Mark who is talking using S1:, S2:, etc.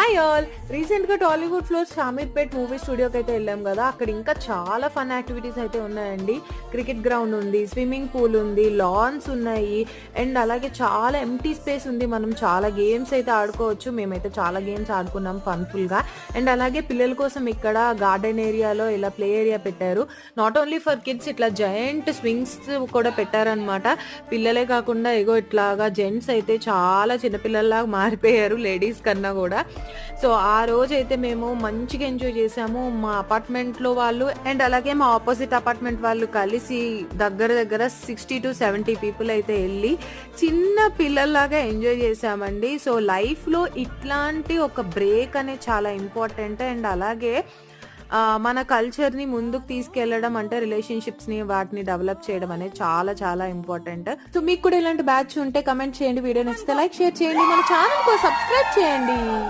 S1: Hi all రీసెంట్గా Tollywood floor Shamirpet movie స్టూడియోకి అయితే వెళ్ళాం కదా. అక్కడ ఇంకా చాలా ఫన్ యాక్టివిటీస్ అయితే ఉన్నాయండి. క్రికెట్ గ్రౌండ్ ఉంది స్విమ్మింగ్ పూల్ ఉంది లాన్స్ ఉన్నాయి. అండ్ అలాగే చాలా ఎంటీ స్పేస్ ఉంది. మనం చాలా గేమ్స్ అయితే ఆడుకోవచ్చు. మేమైతే చాలా గేమ్స్ ఆడుకున్నాం ఫన్ఫుల్గా అండ్ అలాగే పిల్లల కోసం ఇక్కడ గార్డెన్ ఏరియాలో ఇలా ప్లే ఏరియా పెట్టారు. నాట్ ఓన్లీ ఫర్ కిడ్స్ ఇట్లా జయంట్ స్వింగ్స్ కూడా పెట్టారనమాట పిల్లలే కాకుండా ఏగో ఇట్లాగా జెంట్స్ అయితే చాలా చిన్నపిల్లల్లాగా మారిపోయారు లేడీస్ కన్నా కూడా. సో ఆ రోజు అయితే మేము మంచిగా ఎంజాయ్ చేసాము. మా అపార్ట్మెంట్లో వాళ్ళు అండ్ అలాగే మా ఆపోజిట్ అపార్ట్మెంట్ వాళ్ళు కలిసి దగ్గర దగ్గర సిక్స్టీ టు సెవెంటీ పీపుల్ అయితే వెళ్ళి చిన్న పిల్లల్లాగా ఎంజాయ్ చేసామండి. సో లైఫ్లో ఇట్లాంటి ఒక బ్రేక్ అనేది చాలా ఇంపార్టెంట్ అండ్ అలాగే మన కల్చర్ని ముందుకు తీసుకెళ్ళడం అంటే రిలేషన్షిప్స్ని వాటిని డెవలప్ చేయడం అనేది చాలా చాలా ఇంపార్టెంట్. సో మీకు కూడా ఇలాంటి బ్యాచ్ ఉంటే కమెంట్ చేయండి. వీడియో నచ్చితే లైక్ షేర్ చేయండి. మన ఛానల్ సబ్స్క్రైబ్ చేయండి.